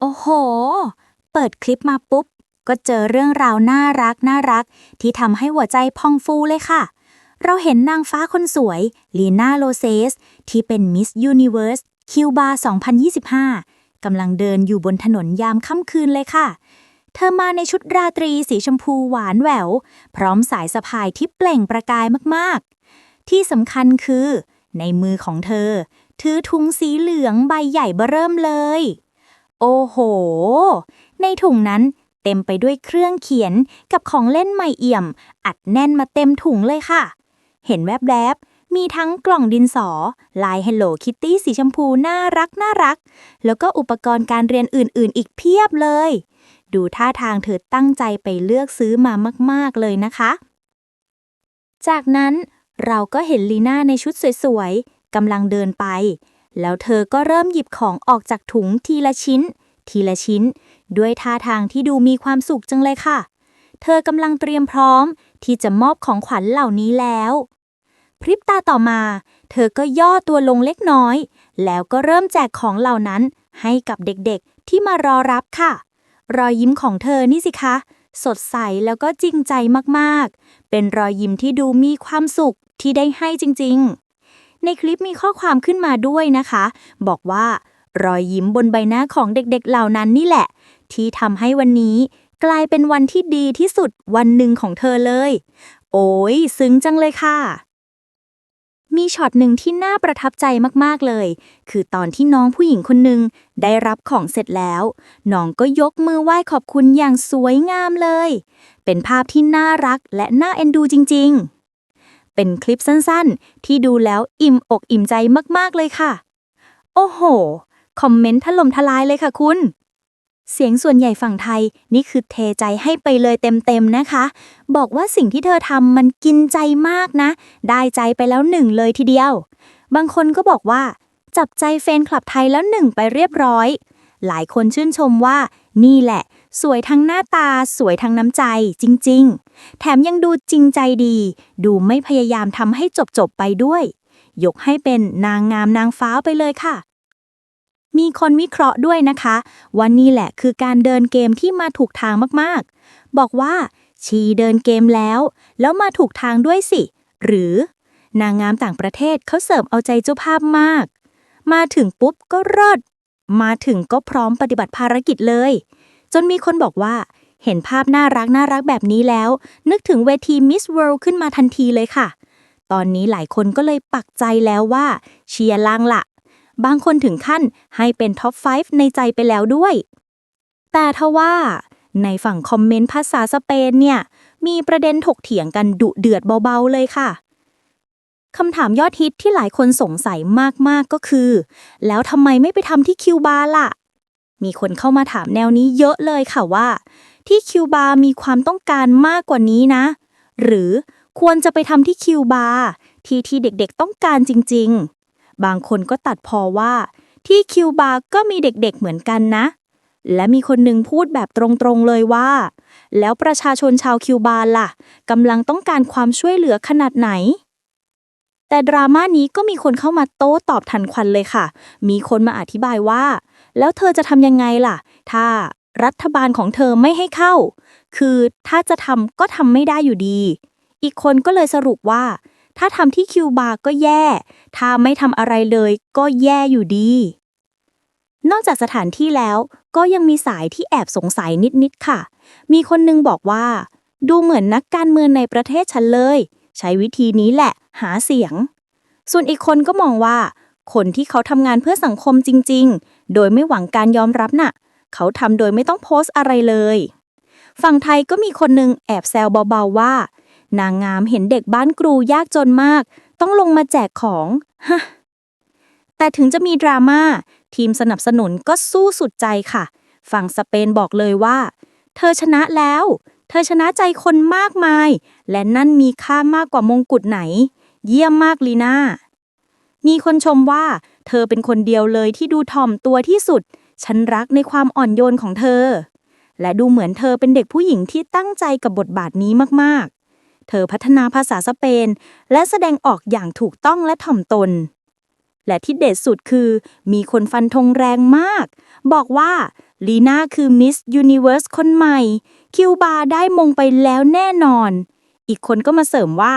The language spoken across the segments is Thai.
โอ้โห เปิดคลิปมาปุ๊บ ก็เจอเรื่องราวน่ารักน่ารัก ที่ทำให้หัวใจพองฟูเลยค่ะ เราเห็นนางฟ้าคนสวย ลีน่าโลเซส ที่เป็นมิสยูนิเว r ร์สคิวบา2025 กำลังเดินอยู่บนถนนยามค่ำคืนเลยค่ะ เธอมาในชุดราตรีสีชมพูหวานแหวว พร้อมสายสะพายที่เปล่งประกายมากๆ ที่สำคัญคือ ในมือของเธอ ถือถุงสีเหลืองใบใหญ่เบ้อเริ่มเลย โอ้โห ในถุงนั้นเต็มไปด้วยเครื่องเขียนกับของเล่นใหม่เอี่ยม อัดแน่นมาเต็มถุงเลยค่ะ เห็นแวบๆ มีทั้งกล่องดินสอ ลาย Hello Kitty สีชมพูน่ารักน่ารัก แล้วก็อุปกรณ์การเรียนอื่นๆ อีกเพียบเลย ดูท่าทางเธอตั้งใจไปเลือกซื้อมามากๆเลยนะคะ จากนั้นเราก็เห็นลีน่าในชุดสวยๆกำลังเดินไป แล้วเธอก็เริ่มหยิบของออกจากถุงทีละชิ้น ทีละชิ้น ด้วยท่าทางที่ดูมีความสุขจังเลยค่ะ เธอกำลังเตรียมพร้อม ที่จะมอบของขวัญเหล่านี้แล้ว พริบตาต่อมา เธอก็ย่อตัวลงเล็กน้อย แล้วก็เริ่มแจกของเหล่านั้นให้กับเด็กๆที่มารอรับค่ะ รอยยิ้มของเธอนี่สิคะ สดใสแล้วก็จริงใจมากๆ เป็นรอยยิ้มที่ดูมีความสุขที่ได้ให้จริงๆ ในคลิปมีข้อความขึ้นมาด้วยนะคะ บอกว่ารอยยิ้มบนใบหน้าของเด็กๆเหล่านั้นนี่แหละ ที่ทำให้วันนี้กลายเป็นวันที่ดีที่สุดวันหนึ่งของเธอเลย โอ้ยซึ้งจังเลยค่ะ มีช็อตหนึ่งที่น่าประทับใจมากๆเลย คือตอนที่น้องผู้หญิงคนหนึ่งได้รับของเสร็จแล้ว น้องก็ยกมือไหว้ขอบคุณอย่างสวยงามเลย เป็นภาพที่น่ารักและน่าเอ็นดูจริง ๆ เป็นคลิปสั้นๆ ที่ดูแล้วอิ่มอกอิ่มใจมากๆเลยค่ะ โอ้โห คอมเมนต์ถล่มทลายเลยค่ะคุณ เสียงส่วนใหญ่ฝั่งไทยนี่คือเทใจให้ไปเลยเต็มๆนะคะ บอกว่าสิ่งที่เธอทำมันกินใจมากนะ ได้ใจไปแล้วหนึ่งเลยทีเดียว บางคนก็บอกว่า จับใจแฟนคลับไทยแล้วหนึ่งไปเรียบร้อย หลายคนชื่นชมว่า นี่แหละ สวยทั้งหน้าตา สวยทั้งน้ำใจ จริง ๆ แถมยังดูจริงใจดี ดูไม่พยายามทำให้จบ ๆ ไปด้วย ยกให้เป็นนางงามนางฟ้าไปเลยค่ะ มีคนวิเคราะห์ด้วยนะคะว่านี่แหละคือการเดินเกมที่มาถูกทางมากๆ บอกว่า ชีเดินเกมแล้ว แล้วมาถูกทางด้วยสิ หรือนางงามต่างประเทศเขาเสิร์ฟเอาใจเจ้าภาพมาก มาถึงปุ๊บก็รอดมาถึงก็พร้อมปฏิบัติภารกิจเลย จนมีคนบอกว่า เห็นภาพน่ารักน่ารักแบบนี้แล้ว นึกถึงเวที Miss World ขึ้นมาทันทีเลยค่ะ ตอนนี้หลายคนก็เลยปักใจแล้วว่า เชียร์ลางละบางคนถึงขั้นให้เป็นท็อป 5 ในใจไปแล้วด้วย แต่ทว่า ในฝั่งคอมเมนต์ภาษาสเปนเนี่ย มีประเด็นถกเถียงกันดุเดือดเบาๆเลยค่ะคำถามยอดฮิตที่หลายคนสงสัยมากๆก็คือ แล้วทำไมไม่ไปทำที่คิวบาล่ะ มีคนเข้ามาถามแนวนี้เยอะเลยค่ะว่า ที่คิวบามีความต้องการมากกว่านี้นะ หรือควรจะไปทำที่คิวบาที่ที่เด็กๆต้องการจริง ๆ บางคนก็ตัดพอว่า ที่คิวบาก็มีเด็กๆเหมือนกันนะ และมีคนหนึ่งพูดแบบตรงๆเลยว่า แล้วประชาชนชาวคิวบาล่ะกำลังต้องการความช่วยเหลือขนาดไหน แต่ดราม่านี้ก็มีคนเข้ามาโต้ตอบทันควันเลยค่ะ มีคนมาอธิบายว่า แล้วเธอจะทำยังไงล่ะ ถ้ารัฐบาลของเธอไม่ให้เข้า คือถ้าจะทำก็ทำไม่ได้อยู่ดี อีกคนก็เลยสรุปว่า ถ้าทำที่คิวบาก็แย่ ถ้าไม่ทำอะไรเลยก็แย่อยู่ดี นอกจากสถานที่แล้วก็ยังมีสายที่แอบสงสัยนิดๆค่ะ มีคนนึงบอกว่า ดูเหมือนนักการเมืองในประเทศฉันเลย ใช้วิธีนี้แหละ หาเสียง ส่วนอีกคนก็มองว่า คนที่เขาทำงานเพื่อสังคมจริง ๆ โดยไม่หวังการยอมรับน่ะ เขาทำโดยไม่ต้องโพสต์อะไรเลย ฝั่งไทยก็มีคนนึงแอบแซวเบาๆว่า นางงามเห็นเด็กบ้านกรูยากจนมาก ต้องลงมาแจกของฮะแต่ถึงจะมีดราม่าทีมสนับสนุนก็สู้สุดใจค่ะ ฝั่งสเปนบอกเลยว่า เธอชนะแล้ว เธอชนะใจคนมากมาย และนั่นมีค่ามากกว่ามงกุฎไหน เยี่ยมมากลีน่า มีคนชมว่า เธอเป็นคนเดียวเลยที่ดูถ่อมตัวที่สุด ฉันรักในความอ่อนโยนของเธอ และดูเหมือนเธอเป็นเด็กผู้หญิงที่ตั้งใจกับบทบาทนี้มากๆ เธอพัฒนาภาษาสเปน และแสดงออกอย่างถูกต้องและถ่อมตน และที่เด็ดสุดคือ มีคนฟันธงแรงมาก บอกว่าลีน่าคือมิสยูนิเว r ร์สคนใหม่ คิวบาได้มงไปแล้วแน่นอน อีกคนก็มาเสริมว่า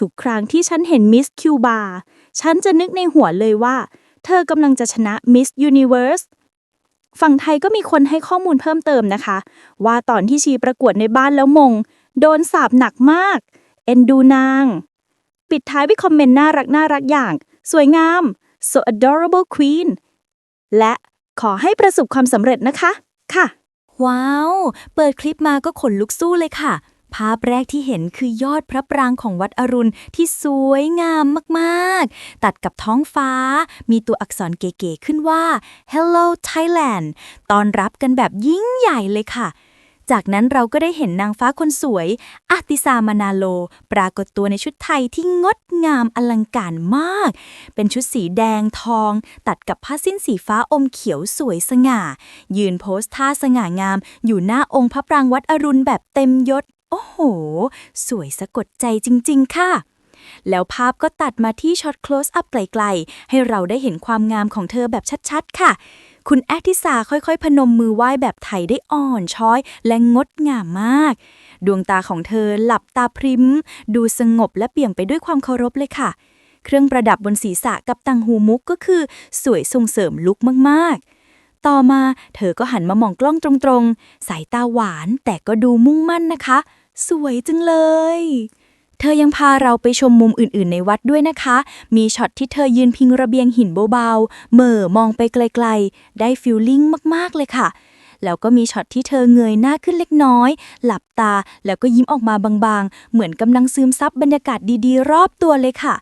ทุกครั้งที่ฉันเห็นมิสคิวบาฉันจะนึกในหัวเลยว่า เธอกำลังจะชนะมิสยูนิเว r ร์สฝั่งไทยก็มีคนให้ข้อมูลเพิ่มเติมนะคะ ว่าตอนที่ชีประกวดในบ้านแล้วมง โดนสาบหนักมาก เอ็นดูนาง ปิดท้ายด้วยคอมเมนต์น่ารักน่ารักอย่าง สวยงาม so adorable queen และขอให้ประสบความสำเร็จนะคะ ค่ะ ว้าว เปิดคลิปมาก็ขนลุกสู้เลยค่ะ ภาพแรกที่เห็นคือยอดพระปรางของวัดอรุณที่สวยงามมากๆ ตัดกับท้องฟ้า มีตัวอักษรเก๋ๆขึ้นว่า Hello Thailand ตอนรับกันแบบยิ่งใหญ่เลยค่ะจากนั้นเราก็ได้เห็นนางฟ้าคนสวย อาติสามานาโล ปรากฏตัวในชุดไทยที่งดงามอลังการมาก เป็นชุดสีแดงทอง ตัดกับผ้าสิ้นสีฟ้าอมเขียวสวยสง่า ยืนโพสท่าสง่างาม อยู่หน้าองค์พระปรางวัดอรุณแบบเต็มยศ โอ้โห สวยสะกดใจจริง ๆ ค่ะ แล้วภาพก็ตัดมาที่ช็อต close up ไกล ๆ ให้เราได้เห็นความงามของเธอแบบชัด ๆ ค่ะ คุณแอทิสาค่อยๆ พนมมือไหว้แบบไทยได้อ่อนช้อย และงดงามมาก ดวงตาของเธอหลับตาพริม ดูสงบและเปี่ยมไปด้วยความเคารพเลยค่ะ เครื่องประดับบนศีรษะกับตังหูมุกก็คือ สวยส่งเสริมลุกมากๆต่อมาเธอก็หันมามองกล้องตรงๆ สายตาหวานแต่ก็ดูมุ่งมั่นนะคะ สวยจังเลย เธอยังพาเราไปชมมุมอื่นๆในวัดด้วยนะคะ มีช็อตที่เธอยืนพิงระเบียงหินเบาๆเหม่อมองไปไกลๆ ได้ฟิลลิ่งมากๆเลยค่ะ แล้วก็มีช็อตที่เธอเงยหน้าขึ้นเล็กน้อย หลับตาแล้วก็ยิ้มออกมาบางๆ เหมือนกำลังซึมซับบรรยากาศดีๆ รอบตัวเลยค่ะ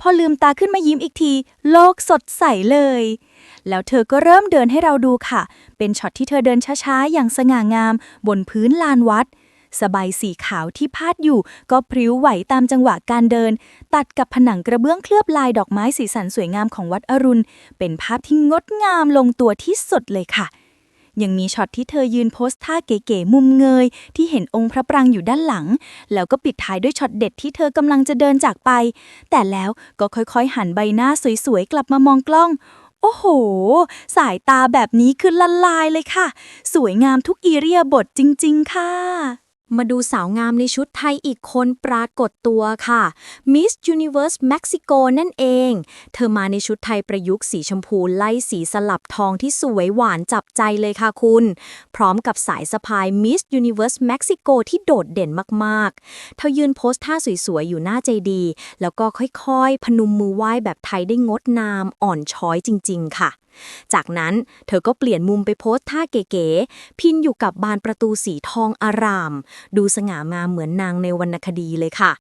พอลืมตาขึ้นมายิ้มอีกที โลกสดใสเลยแล้วเธอก็เริ่มเดินให้เราดูค่ะ เป็นช็อตที่เธอเดินช้าๆ อย่างสง่างาม บนพื้นลานวัด สบายสีขาวที่พาดอยู่ ก็พริ้วไหวตามจังหวะการเดิน ตัดกับผนังกระเบื้องเคลือบลายดอกไม้สีสันสวยงามของวัดอรุณ เป็นภาพที่งดงามลงตัวที่สุดเลยค่ะยังมีช็อตที่เธอยืนโพสท่าเก๋ๆมุมเงย ที่เห็นองค์พระปรางอยู่ด้านหลัง แล้วก็ปิดท้ายด้วยช็อตเด็ดที่เธอกำลังจะเดินจากไป แต่แล้วก็ค่อยๆ หันใบหน้าสวยๆ กลับมามองกล้อง โอ้โห สายตาแบบนี้คือละลายเลยค่ะ สวยงามทุกอีเรียบทจริง ๆ ค่ะ มาดูสาวงามในชุดไทยอีกคนปรากฏตัวค่ะ Miss Universe Mexico นั่นเอง เธอมาในชุดไทยประยุกต์สีชมพูไล่สีสลับทองที่สวยหวานจับใจเลยค่ะคุณ พร้อมกับสายสะพาย Miss Universe Mexico ที่โดดเด่นมากๆ เธอยืนโพสท่าสวยๆ อยู่หน้าใจดี แล้วก็ค่อยๆ พนุมมือไหว้แบบไทยได้งดงามอ่อนช้อยจริง ๆ ค่ะ จากนั้นเธอก็เปลี่ยนมุมไปโพสท่าเก๋ๆพินอยู่กับบานประตูสีทองอาราม ดูสง่างามเหมือนนางในวรรณคดีเลยค่ะ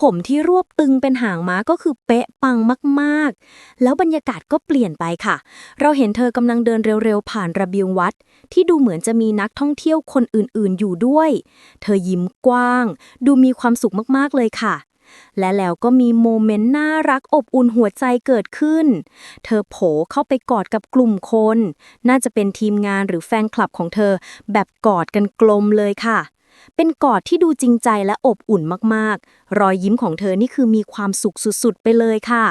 ผมที่รวบตึงเป็นหางม้าก็คือเป๊ะปังมากๆ แล้วบรรยากาศก็เปลี่ยนไปค่ะ เราเห็นเธอกำลังเดินเร็วๆ ผ่านระเบียงวัด ที่ดูเหมือนจะมีนักท่องเที่ยวคนอื่นๆอยู่ด้วย เธอยิ้มกว้าง ดูมีความสุขมากๆเลยค่ะ และแล้วก็มีโมเมนต์น่ารักอบอุ่นหัวใจเกิดขึ้น เธอโผเข้าไปกอดกับกลุ่มคน น่าจะเป็นทีมงานหรือแฟนคลับของเธอ แบบกอดกันกลมเลยค่ะ เป็นกอดที่ดูจริงใจและอบอุ่นมากๆ รอยยิ้มของเธอนี่คือมีความสุขสุดๆ ไปเลยค่ะ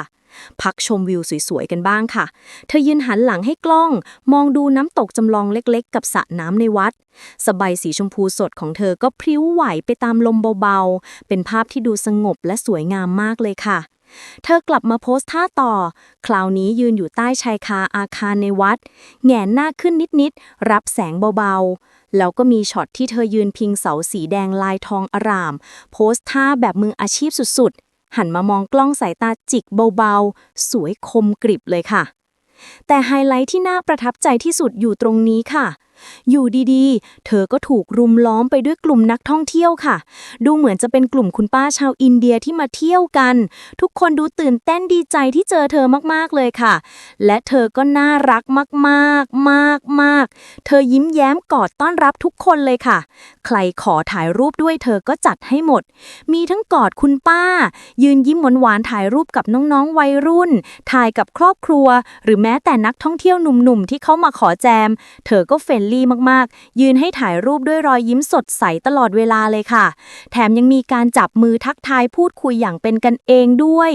พักชมวิวสวยๆกันบ้างค่ะ เธอยืนหันหลังให้กล้อง มองดูน้ำตกจำลองเล็กๆ กับสระน้ำในวัด สบายสีชมพูสดของเธอก็พริ้วไหวไปตามลมเบาๆ เป็นภาพที่ดูสงบและสวยงามมากเลยค่ะเธอกลับมาโพสท่าต่อ คราวนี้ยืนอยู่ใต้ชายคาอาคารในวัดแหงนหน้าขึ้นนิด ๆ รับแสงเบา ๆ แล้วก็มีช็อตที่เธอยืนพิงเสาสีแดงลายทองอาราม โพสท่าแบบมืออาชีพสุด ๆ หันมามองกล้องสายตาจิกเบาๆ สวยคมกริบเลยค่ะ แต่ไฮไลท์ที่น่าประทับใจที่สุดอยู่ตรงนี้ค่ะ อยู่ดีๆ เธอก็ถูกรุมล้อมไปด้วยกลุ่มนักท่องเที่ยวค่ะ ดูเหมือนจะเป็นกลุ่มคุณป้าชาวอินเดียที่มาเที่ยวกัน ทุกคนดูตื่นเต้นดีใจที่เจอเธอมากๆเลยค่ะ และเธอก็น่ารักมากๆมากมากๆเธอยิ้มแย้มกอดต้อนรับทุกคนเลยค่ะ ใครขอถ่ายรูปด้วยเธอก็จัดให้หมด มีทั้งกอดคุณป้า ยืนยิ้มหวานๆถ่ายรูปกับน้องๆวัยรุ่น ถ่ายกับครอบครัว หรือแม้แต่นักท่องเที่ยวหนุ่มๆที่เข้ามาขอแจม เธอก็เฟรนลี่มากๆ ยืนให้ถ่ายรูปด้วยรอยยิ้มสดใสตลอดเวลาเลยค่ะ แถมยังมีการจับมือทักทายพูดคุยอย่างเป็นกันเองด้วย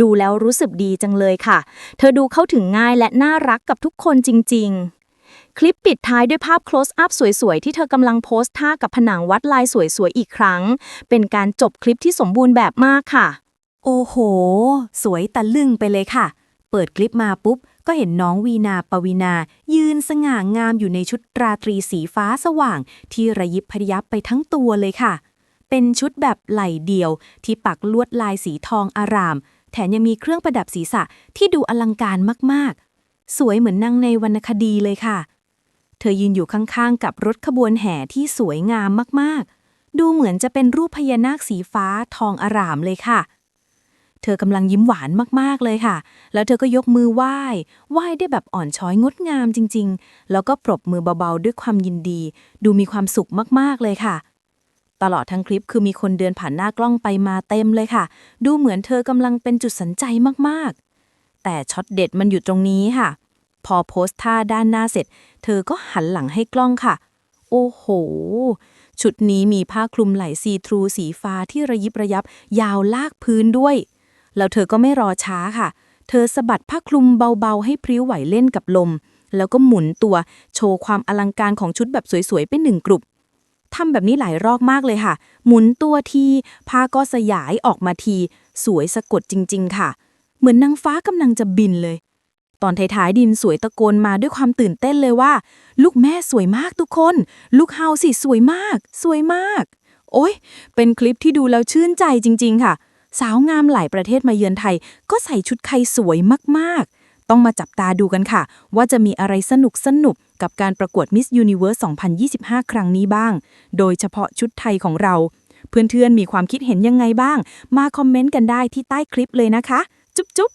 ดูแล้วรู้สึกดีจังเลยค่ะ เธอดูเข้าถึงง่ายและน่ารักกับทุกคนจริง ๆคลิปปิดท้ายด้วยภาพ close up สวยๆ ที่เธอกำลังโพสท่ากับผนังวัดลายสวยๆ อีกครั้ง เป็นการจบคลิปที่สมบูรณ์แบบมากค่ะ โอ้โห สวยตะลึงไปเลยค่ะ เปิดคลิปมาปุ๊บ ก็เห็นน้องวีนาปวีนา ยืนสง่างามอยู่ในชุดราตรีสีฟ้าสว่าง ที่ระยิบพยับไปทั้งตัวเลยค่ะ เป็นชุดแบบไหล่เดียว ที่ปักลวดลายสีทองอาราม แถมยังมีเครื่องประดับศีรษะที่ดูอลังการมากๆ สวยเหมือนนางในวรรณคดีเลยค่ะ เธอยืนอยู่ข้างๆ กับรถขบวนแห่ที่สวยงามมากๆ ดูเหมือนจะเป็นรูปพญานาคสีฟ้าทองอารามเลยค่ะ เธอกำลังยิ้มหวานมากๆเลยค่ะ แล้วเธอก็ยกมือไหว้ ไหว้ได้แบบอ่อนช้อยงดงามจริง ๆ แล้วก็ปรบมือเบาๆด้วยความยินดี ดูมีความสุขมากๆเลยค่ะ ตลอดทั้งคลิปคือมีคนเดินผ่านหน้ากล้องไปมาเต็มเลยค่ะ ดูเหมือนเธอกำลังเป็นจุดสนใจมากๆ แต่ช็อตเด็ดมันอยู่ตรงนี้ค่ะ พอโพสท่าด้านหน้าเสร็จ เธอก็หันหลังให้กล้องค่ะ โอ้โหชุดนี้มีผ้าคลุมไหล่ซีทรูสีฟ้าที่ระยิบระยับ ยาวลากพื้นด้วย แล้วเธอก็ไม่รอช้าค่ะ เธอสะบัดผ้าคลุมเบาๆ ให้พริ้วไหวเล่นกับลม แล้วก็หมุนตัวโชว์ความอลังการของชุดแบบสวยๆ เป็นหนึ่งกลุ่มทำแบบนี้หลายรอบมากเลยค่ะ หมุนตัวทีผ้าก็สยายออกมาที สวยสะกดจริง ๆ ค่ะ เหมือนนางฟ้ากำลังจะบินเลย ตอนท้ายๆดินสวยตะโกนมาด้วยความตื่นเต้นเลยว่า ลูกแม่สวยมากทุกคน ลูกเฮาสิสวยมาก สวยมาก โอ้ยเป็นคลิปที่ดูแล้วชื่นใจจริง ๆ ค่ะ สาวงามหลายประเทศมาเยือนไทย ก็ใส่ชุดไทยสวยมากๆ ต้องมาจับตาดูกันค่ะ ว่าจะมีอะไรสนุกสนุกกับการประกวด Miss Universe 2025 ครั้งนี้บ้าง โดยเฉพาะชุดไทยของเรา เพื่อนๆมีความคิดเห็นยังไงบ้าง มาคอมเมนต์กันได้ที่ใต้คลิปเลยนะคะ จุ๊บ